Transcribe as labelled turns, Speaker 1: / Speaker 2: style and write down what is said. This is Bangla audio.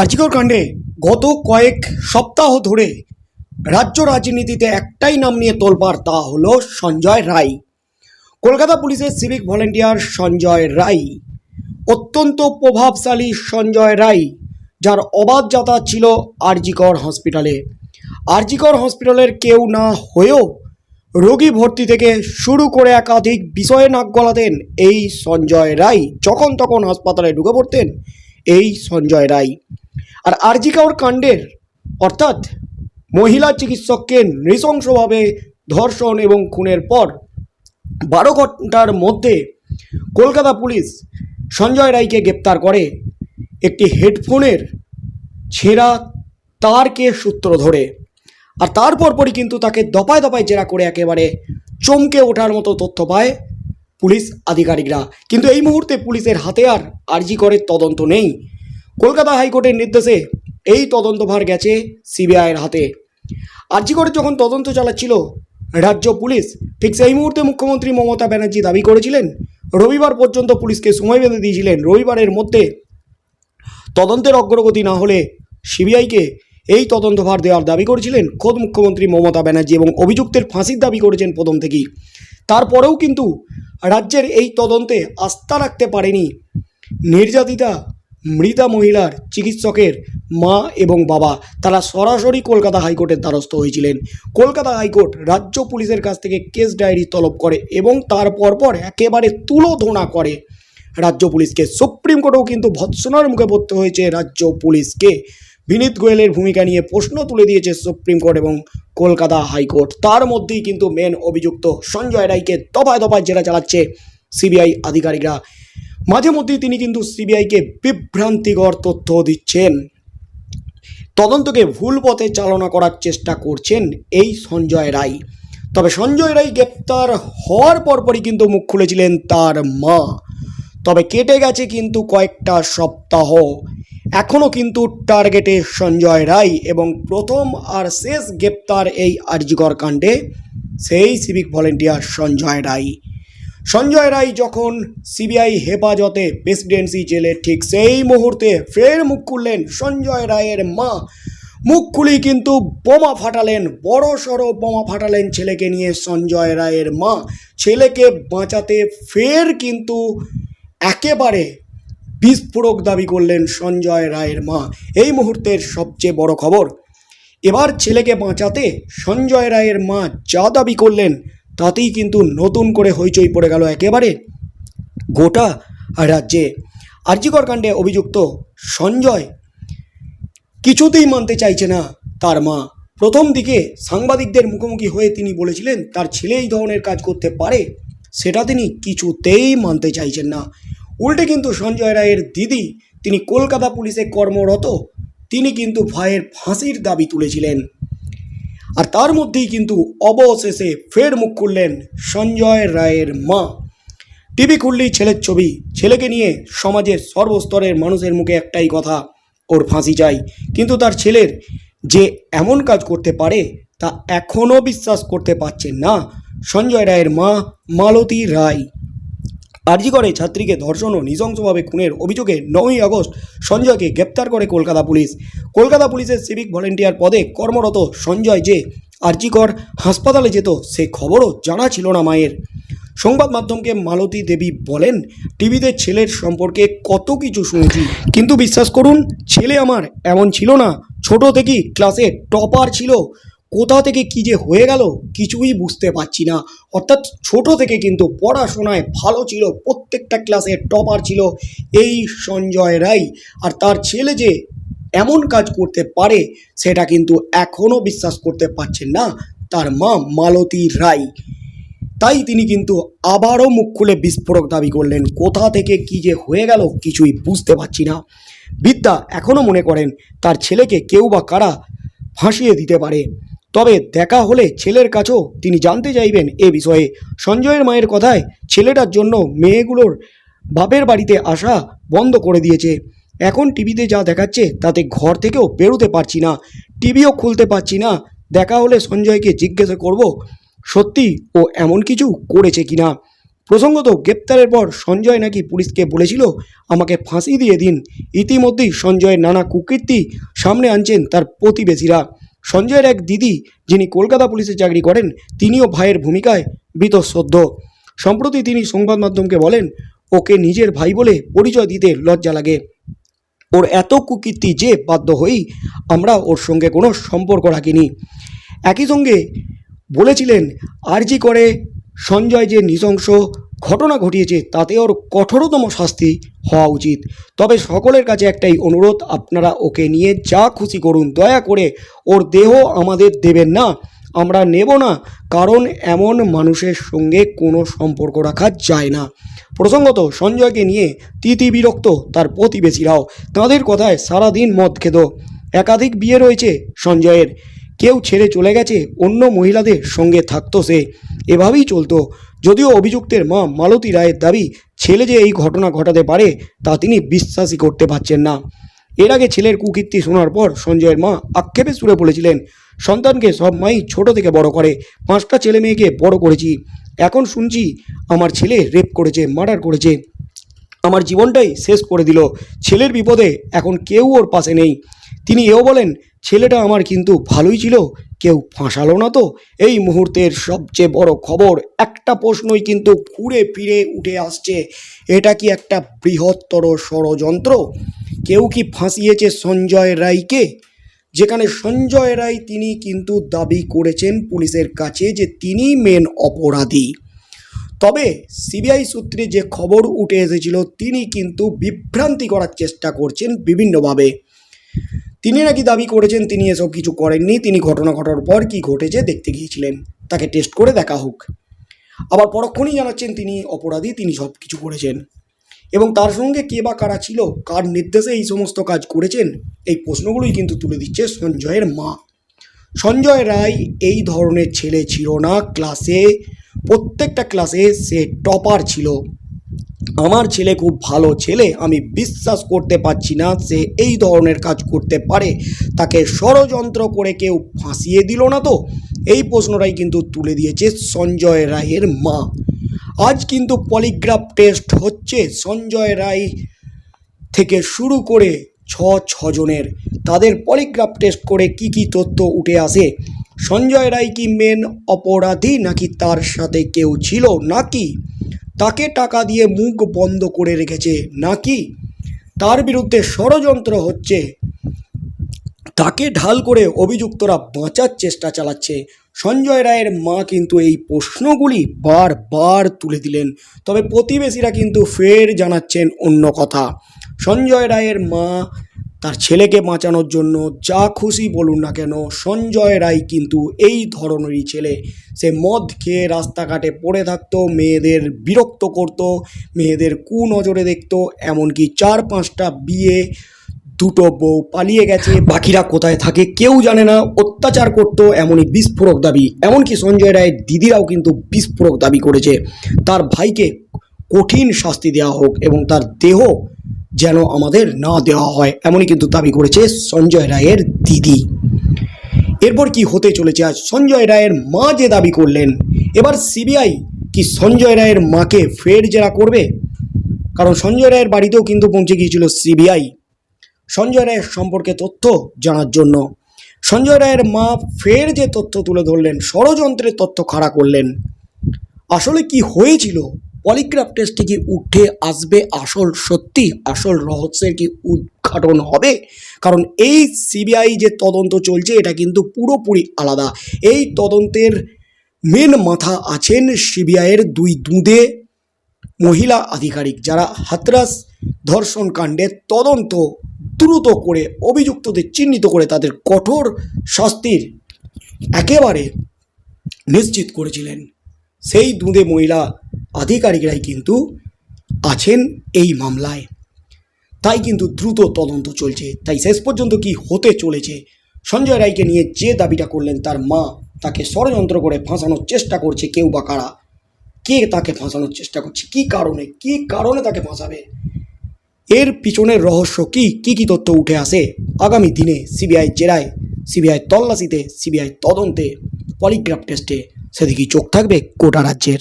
Speaker 1: আর্জিকর কাণ্ডে গত কয়েক সপ্তাহ ধরে রাজ্য রাজনীতিতে একটাই নাম নিয়ে তোলপাড় তা হল সঞ্জয় রায়। কলকাতা পুলিশের সিভিক ভলেন্টিয়ার সঞ্জয় রায়। অত্যন্ত প্রভাবশালী সঞ্জয় রায়, যার অবাধ যাতায়াত ছিল আরজিকর হসপিটালে। আরজিকর হসপিটালের কেউ না হয়েও রোগী ভর্তি থেকে শুরু করে একাধিক বিষয়ে নাক গলাতেন এই সঞ্জয় রায়। যখন তখন হাসপাতালে ঢুকে পড়তেন এই সঞ্জয় রায়। আর আরজিকর কাণ্ডের, অর্থাৎ মহিলা চিকিৎসককে নৃশংসভাবে ধর্ষণ এবং খুনের পর বারো ঘণ্টার মধ্যে কলকাতা পুলিশ সঞ্জয় রায়কে গ্রেপ্তার করে একটি হেডফোনের ছেঁড়া তারকে সূত্র ধরে। আর তারপর পরই কিন্তু তাকে দপায় দপায় জেরা করে একেবারে চমকে ওঠার মতো তথ্য পায় পুলিশ আধিকারিকরা। কিন্তু এই মুহূর্তে পুলিশের হাতে আর আরজি করে তদন্ত নেই। কলকাতা হাইকোর্টের নির্দেশে এই তদন্তভার গেছে সিবিআইয়ের হাতে। আরজি করে যখন তদন্ত চালাচ্ছিল, রাজ্য পুলিশ ঠিক সেই মুহূর্তে মুখ্যমন্ত্রী মমতা ব্যানার্জি দাবি করেছিলেন, রবিবার পর্যন্ত পুলিশকে সময় বেঁধে দিয়েছিলেন। রবিবারের মধ্যে তদন্তের অগ্রগতি না হলে সিবিআইকে এই তদন্তভার দেওয়ার দাবি করেছিলেন খোদ মুখ্যমন্ত্রী মমতা ব্যানার্জি এবং অভিযুক্তের ফাঁসির দাবি করেছেন প্রথম থেকেই। তারপরেও কিন্তু রাজ্যের এই তদন্তে আস্থা রাখতে পারেনি নির্যাতিতা মৃতা মহিলার চিকিৎসকের মা এবং বাবা তারা সরাসরি কলকাতা হাইকোর্টের দ্বারস্থ হয়েছিলেন। কলকাতা হাইকোর্ট রাজ্য পুলিশের কাছ থেকে কেস ডায়েরি তলব করে এবং তার পরপর একেবারে তুলোধোনা করে। রাজ্য পুলিশকে সুপ্রিম কোর্টেও কিন্তু ভৎসনার মুখে পড়তে হয়েছে রাজ্য পুলিশকে। বিনীত গোয়েলের ভূমিকা নিয়ে প্রশ্ন তুলে দিয়েছে সুপ্রিম কোর্ট এবং কলকাতা হাইকোর্ট। তার মধ্যেই কিন্তু মেন অভিযুক্ত সঞ্জয় রায়কে দফায় দফায় জেরা চালাচ্ছে সিবিআই আধিকারিকরা। মাঝে মধ্যেই তিনি কিন্তু সিবিআইকে বিভ্রান্তিকর তথ্য দিচ্ছেন। তদন্তকে ভুল পথে চালনা করার চেষ্টা করছেন এই সঞ্জয় রায়। তবে সঞ্জয় রায় গ্রেপ্তার হওয়ার পরপরই কিন্তু মুখ খুলেছিলেন তার মা। তবে কেটে গেছে কিন্তু কয়েকটা সপ্তাহ। এখনও কিন্তু টার্গেটে সঞ্জয় রায় এবং প্রথম আর শেষ গ্রেপ্তার এই আরজিকর কাণ্ডে সেই সিভিক ভলেন্টিয়ার সঞ্জয় রায়। সঞ্জয় রায় যখন সিবিআই হেফাজতে প্রেসিডেন্সি জেলে ঠিক সেই মুহূর্তে ফের মুখ খুললেন সঞ্জয় রায়ের মা। মুখ খুলি কিন্তু বোমা ফাটালেন, বড় সড়ো বোমা ফাটালেন ছেলেকে নিয়ে সঞ্জয় রায়ের মা। ছেলেকে বাঁচাতে ফের কিন্তু একেবারে বিস্ফোরক দাবি করলেন সঞ্জয় রায়ের মা। এই মুহূর্তের সবচেয়ে বড় খবর, এবার ছেলেকে বাঁচাতে সঞ্জয় রায়ের মা যা দাবি করলেন তাতেই কিন্তু নতুন করে হইচই পড়ে গেল একেবারে। গোটা রাজ্যে আর্যিকর কাণ্ডে অভিযুক্ত সঞ্জয় কিছুতেই মানতে চাইছে না তার মা। প্রথম দিকে সাংবাদিকদের মুখোমুখি হয়ে তিনি বলেছিলেন, তার ছেলে এই ধরনের কাজ করতে পারে, সেটা তিনি কিছুতেই মানতে চাইছেন না। উল্টে কিন্তু সঞ্জয় রায়ের দিদি, তিনি কলকাতা পুলিশে কর্মরত, তিনি কিন্তু ভাইয়ের ফাঁসির দাবি তুলেছিলেন। আর তার মধ্যেই কিন্তু অবশেষে ফের মুখ খুললেন সঞ্জয় রায়ের মা। টিভি খুললেই ছেলের ছবি। ছেলেকে নিয়ে সমাজের সর্বস্তরের মানুষের মুখে একটাই কথা, ওর ফাঁসি চাই। কিন্তু তার ছেলের যে এমন কাজ করতে পারে, তা এখনও বিশ্বাস করতে পারছেন না সঞ্জয় রায়ের মা মালতী রায়। আরজি করে ছাত্রীকে ধর্ষণ ও নৃশংসভাবে খুনের অভিযোগে নয়ই আগস্ট সঞ্জয়কে গ্রেপ্তার করে কলকাতা পুলিশ। কলকাতা পুলিশের সিভিক ভলেন্টিয়ার পদে কর্মরত সঞ্জয় যে আরজিকর হাসপাতালে যেত, সে খবরও জানা ছিল না মায়ের। সংবাদ মাধ্যমকে মালতী দেবী বলেন, টিভিতে ছেলের সম্পর্কে কত কিছু শুনেছি। কিন্তু বিশ্বাস করুন, ছেলে আমার এমন ছিল না। ছোট থেকেই ক্লাসে টপার ছিল। কোথা থেকে কি যে হয়ে গেল কিছুই বুঝতে পারছি না। অর্থাৎ ছোট থেকে কিন্তু পড়াশোনায় ভালো ছিল, প্রত্যেকটা ক্লাসে টপার ছিল এই সঞ্জয় রায় আর তার ছেলে যে এমন কাজ করতে পারে, সেটা কিন্তু এখনও বিশ্বাস করতে পারছেন না তার মা মালতী রায় তাই তিনি কিন্তু আবারও মুখ খুলে বিস্ফোরক দাবি করলেন, কোথা থেকে কি যে হয়ে গেল কিছুই বুঝতে পারছি না। বিদ্যা এখনও মনে করেন তার ছেলেকে কেউ বা কারা ফাঁসিয়ে দিতে পারে। তবে দেখা হলে ছেলের কাছেও তিনি জানতে চাইবেন এ বিষয়ে। সঞ্জয়ের মায়ের কথায় ছেলেটার জন্য মেয়েগুলোর বাপের বাড়িতে আসা বন্ধ করে দিয়েছে। এখন টিভিতে যা দেখাচ্ছে তাতে ঘর থেকেও বেরোতে পারছি না, টিভিও খুলতে পারছি না। দেখা হলে সঞ্জয়কে জিজ্ঞাসা করব, সত্যি ও এমন কিছু করেছে কিনা? প্রসঙ্গত গ্রেপ্তারের পর সঞ্জয় নাকি পুলিশকে বলেছিল, আমাকে ফাঁসি দিয়ে দিন। ইতিমধ্যেই সঞ্জয়ের নানা কুকীর্তি সামনে আনছেন তার প্রতিবেশীরা। সঞ্জয়ের এক দিদি যিনি কলকাতা পুলিশে চাকরি করেন, তিনিও ভাইয়ের ভূমিকায় বীতশ্রদ্ধ সম্প্রতি তিনি সংবাদ মাধ্যমকে বলেন, ওকে নিজের ভাই বলে পরিচয় দিতে লজ্জা লাগে। ওর এত কুকীর্তি যে বাধ্য হই আমরা ওর সঙ্গে কোনো সম্পর্ক রাখিনি। একই সঙ্গে বলেছিলেন আরজি করে সঞ্জয় যে নৃশংস ঘটনা ঘটিয়েছে, তাতে ওর কঠোরতম শাস্তি হওয়া উচিত। তবে সকলের কাছে একটাই অনুরোধ, আপনারা ওকে নিয়ে যা খুশি করুন, দয়া করে ওর দেহ আমাদের দেবেন না, আমরা নেব না, কারণ এমন মানুষের সঙ্গে কোনো সম্পর্ক রাখা যায় না। প্রসঙ্গত, সঞ্জয়কে নিয়ে তিতি বিরক্ত তার প্রতিবেশীরাও। তাদের কথায় সারাদিন মদ খেত। একাধিক বিয়ে রয়েছে সঞ্জয়ের। কেউ ছেড়ে চলে গেছে, অন্য মহিলাদের সঙ্গে থাকতো সে। এভাবেই চলতো। যদিও অভিযুক্তের মা মালতী রায়ের দাবি, ছেলে যে এই ঘটনা ঘটাতে পারে, তা তিনি বিশ্বাসই করতে পারছেন না। এর আগে ছেলের কুকীর্তি শোনার পর সঞ্জয়ের মা আক্ষেপে সুরে বলেছিলেন, সন্তানকে সব মাই ছোট থেকে বড় করে, পাঁচটা ছেলে মেয়েকে বড় করেছি। এখন শুনছি আমার ছেলে রেপ করেছে, মার্ডার করেছে। আমার জীবনটাই শেষ করে দিল। ছেলের বিপদে এখন কেউ ওর পাশে নেই। তিনি এও বলেন, ছেলেটা আমার কিন্তু ভালোই ছিল, কেউ ফাঁসালো না তো। এই মুহূর্তের সবচেয়ে বড় খবর, একটা প্রশ্নই কিন্তু ঘুরে ফিরে উঠে আসছে। এটা কি একটা বৃহত্তর ষড়যন্ত্র? কেউ কি ফাঁসিয়েছে সঞ্জয় রায়কে? যেখানে সঞ্জয় রায় তিনি কিন্তু দাবি করেছেন পুলিশের কাছে যে তিনি মেন অপরাধী। তবে সিবিআই সূত্রে যে খবর উঠে এসেছিল, তিনি কিন্তু বিভ্রান্তি করার চেষ্টা করছেন বিভিন্নভাবে। তিনি নাকি দাবি করেছেন, তিনি এসব কিছু করেননি, তিনি ঘটনা ঘটার পর কি ঘটেছে দেখতে গিয়েছিলেন। তাকে টেস্ট করে দেখা হোক। আবার পরক্ষণেই জানাচ্ছেন, তিনি অপরাধী, তিনি সব কিছু করেছেন। এবং তার সঙ্গে কে বা কারা ছিল, কার নির্দেশে এই সমস্ত কাজ করেছেন, এই প্রশ্নগুলোই কিন্তু তুলে দিচ্ছে সঞ্জয়ের মা। সঞ্জয় রায় এই ধরনের ছেলে ছিল না ক্লাসে প্রত্যেকটা ক্লাসে সে টপার ছিল। আমার ছেলে খুব ভালো ছেলে, আমি বিশ্বাস করতে পারছি না সে এই ধরনের কাজ করতে পারে। তাকে ষড়যন্ত্র করে কেউ ফাঁসিয়ে দিল না তো? এই প্রশ্নটাই কিন্তু তুলে দিয়েছে সঞ্জয় রায়ের মা। আজ কিন্তু পলিগ্রাফ টেস্ট হচ্ছে। সঞ্জয় রায় থেকে শুরু করে ছ ছজনের তাদের পলিগ্রাফ টেস্ট করে কি কি তথ্য উঠে আসে? সঞ্জয় রায় কি মেন অপরাধী নাকি তার সাথে কেউ ছিল নাকি? তাকে টাকা দিয়ে মুখ বন্ধ করে রেখেছে নাকি? তার বিরুদ্ধে ষড়যন্ত্র হচ্ছে। তাকে ঢাল করে অভিযুক্তরা বাঁচার চেষ্টা চালাচ্ছে। সঞ্জয় রায়ের মা কিন্তু এই প্রশ্নগুলি বারবার তুলে দিলেন। তবে প্রতিবেশীরা কিন্তু ফের জানাচ্ছেন অন্য কথা। সঞ্জয় রায়ের মা তার ছেলেকে বাঁচানোর জন্য যা খুশি বলুন না কেন, সঞ্জয় রায় কিন্তু এই ধরনেরই ছেলে। সে মদ খেয়ে রাস্তাঘাটে পড়ে থাকতো, মেয়েদের বিরক্ত করত, মেয়েদের কুনজরে দেখতো, এমনকি চার পাঁচটা বিয়ে দুটো বউ পালিয়ে গেছে, বাকিরা কোথায় থাকে কেউ জানে না, অত্যাচার করতো এমনই বিস্ফোরক দাবি। এমনকি সঞ্জয় রায়ের দিদিরাও কিন্তু বিস্ফোরক দাবি করেছে। তার ভাইকে কঠিন শাস্তি দেওয়া হোক এবং তার দেহ যেন আমাদের না দেওয়া হয়, এমনই কিন্তু দাবি করেছে সঞ্জয় রায়ের দিদি। এরপর কি হতে চলেছে? আজ সঞ্জয় রায়ের মা যে দাবি করলেন, এবার সিবিআই কি সঞ্জয় রায়ের মাকে ফের জেরা করবে? কারণ সঞ্জয় রায়ের বাড়িতেও কিন্তু পৌঁছে গিয়েছিল সিবিআই। সঞ্জয় রায়ের সম্পর্কে তথ্য জানার জন্য। সঞ্জয় রায়ের মা ফের যে তথ্য তুলে ধরলেন, ষড়যন্ত্রের তথ্য খাড়া করলেন। আসলে কি হয়েছিল? পলিগ্রাফ টেস্টে কি উঠে আসবে? আসল সত্যি, আসল রহস্যের কি উদ্ঘাটন হবে? কারণ এই সিবিআই যে তদন্ত চলছে, এটা কিন্তু পুরোপুরি আলাদা। এই তদন্তের মেন মাথা আছেন সিবিআইয়ের দুই দুঁদে মহিলা আধিকারিক, যারা হাতরাস ধর্ষণ কাণ্ডের তদন্ত দ্রুত করে, অভিযুক্তদের চিহ্নিত করে তাদের কঠোর শাস্তির একেবারে নিশ্চিত করেছিলেন। সেই দুঁদে মহিলা আধিকারিকরাই কিন্তু আছেন এই মামলায়। তাই কিন্তু দ্রুত তদন্ত চলছে। তাই শেষ পর্যন্ত কি হতে চলেছে, সঞ্জয় রায়কে নিয়ে যে দাবিটা করলেন তার মা, তাকে ষড়যন্ত্র করে ফাঁসানোর চেষ্টা করছে কেউ বা কারা? কে তাকে ফাঁসানোর চেষ্টা করছে? কি কারণে? কি কারণে তাকে ফাঁসাবে? এর পিছনের রহস্য কি? কি কি তথ্য উঠে আসে? আগামী দিনে সিবিআই জেরায়, সিবিআই তল্লাশিতে, সিবিআই তদন্তে, পলিগ্রাফ টেস্টে, সেদিকেই চোখ থাকবে গোটা রাজ্যের।